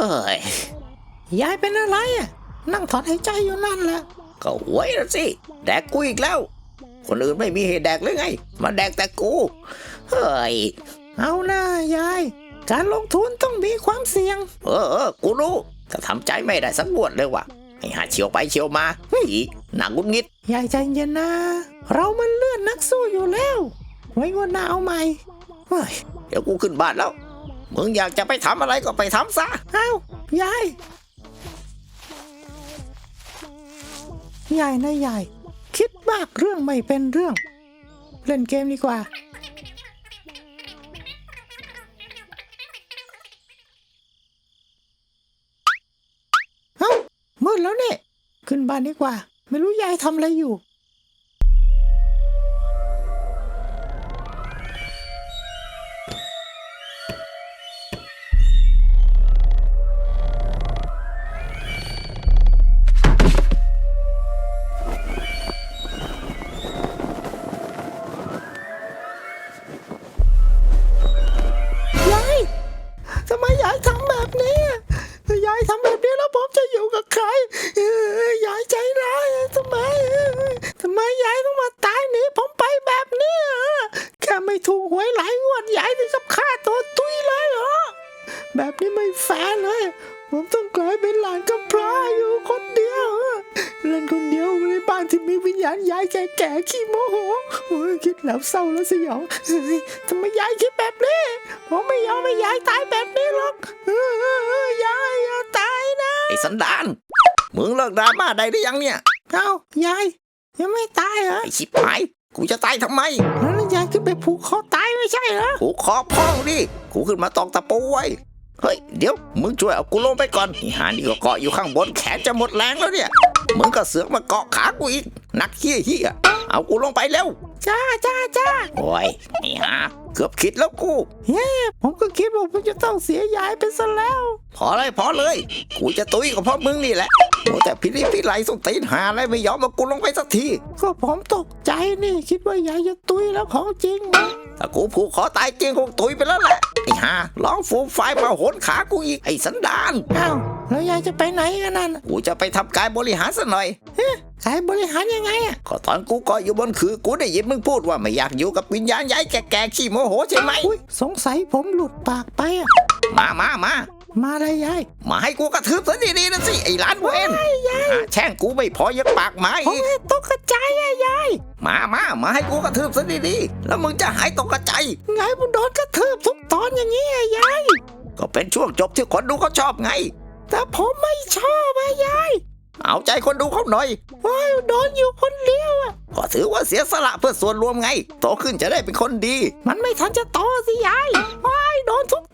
ฮ้ยยายเป็นอะไรอะ นั่งถอนหายใจอยู่นั่นแหละ ก็หวยแล้วสิ แดกกูอีกแล้ว คนอื่นไม่มีเหตุแดกหรือไง มาแดกแต่กู เฮ้ย เอาหน้ายาย การลงทุนต้องมีความเสี่ยง เออเออกูรู้แต่ทำใจไม่ได้สักบวดเลยว่ะไอ้หาเฉียวไปเฉียวมาเฮ้ยหนังงุดงิด ยายใจเย็นนะ เรามันเลื่อนนักสู้อยู่แล้ว ไว้งวดหน้าเอาใหม่เฮ้ยเดี๋ยวกูขึ้นบ้านแล้ว มึงอยากจะไปทำอะไรก็ไปทำซะเอ้ายายยายนะยาย คิดมากเรื่องไม่เป็นเรื่อง เล่นเกมดีกว่า เอ้ามืดแล้วเนี่ย ขึ้นบ้านดีกว่า ไม่รู้ยายทำอะไรอยู่ ยายใจร้ายทำไมทำไมยายต้องมาตายหนีผมไปแบบนี้แค่ไม่ถูกหวยหลายงวดยายถึงกับฆ่าตัวตุ้ยเลยเหรอ แบบนี้ไม่แฟร์เลย ผมต้องกลายเป็นหลานกำพร้าอยู่คนเดียวเล่นคนเดียวในบ้านที่มีวิญญาณยายแก่ๆขี้โมโหคิดแล้วเศร้าแล้วสยองทำไมยายคิดแบบนี้ผมไม่ยอมให้ยายตายแบบนี้หรอกยายอย่าตายนะไอ้สันดาน มึงเลิกดราม่าได้หรือยังเนี่ย เอ้ายายยังไม่ตายเหรอไอ้ชิบหาย กูจะตายทำไม แล้วยายขึ้นไปผูกคอตายไม่ใช่เหรอ กูขอพ้องดิ กูขึ้นมาตอกตะปูไว้ เฮ้ย เดี๋ยว มึงช่วยเอากูลงไปก่อนไอ้หานี่ก็เกาะอยู่ข้างบนแขนจะหมดแรงแล้วเนี่ย มึงก็เสือกมาเกาะขากูอีก นักเฮี้ยเฮี้ยเอากูลงไปเร็ว จ้าจ้าจ้าโอ้ยไอ้ห่าเกือบคิดแล้วกูเย้ผมก็คิดว่าผมจะต้องเสียยายไปซะแล้ว พอเลยพอเลย กูจะตุยก็เพราะมึงนี่แหละ โอ้แต่พิริพิไรสุดตีนหาอะไรไม่ยอมมากูลงไปสักที ก็ผมตกใจนี่ คิดว่ายายจะตุยแล้วของจริงมั้งถ้ากูผูกคอตายจริงคงตุยไปแล้วแหละไอ้ห่าร้องฟูมไฟายมาโหนขากูอีกไอ้สันดานอ้าวแล้วยายจะไปไหนกันนั่นกูจะไปทำกายบริหารซะหน่อยขายบริหารยังไงอะก็ตอนกูเกาะอยู่บนคือกูได้ยินมึงพูดว่าไม่อยากอยู่กับวิญญาณยายแก่ๆขี้โมโหใช่ไหมอุ้ยสงสัยผมหลุดปากไปอะมามามา มาเลยยายมาให้กูกระทืบซะดีๆนะสิไอ้หล้านเวนหาแช่งกูไม่พอยังปากหมาผมอีกให้ตกกระจายอะยายมามามาให้กูกระทืบซะดีๆแล้วมึงจะหายตกกระใจไงผมโดนกระทืบทุกตอนอย่างนี้อะยายก็เป็นช่วงจบที่คนดูเขาชอบไง แต่ผมไม่ชอบอะยายเอาใจคนดูเขาหน่อยว้ายโดนอยู่คนเดียวอะก็ถือว่าเสียสละเพื่อส่วนรวมไง โตขึ้นจะได้เป็นคนดี มันไม่ทันจะโตสิยายว้ายโดนทุก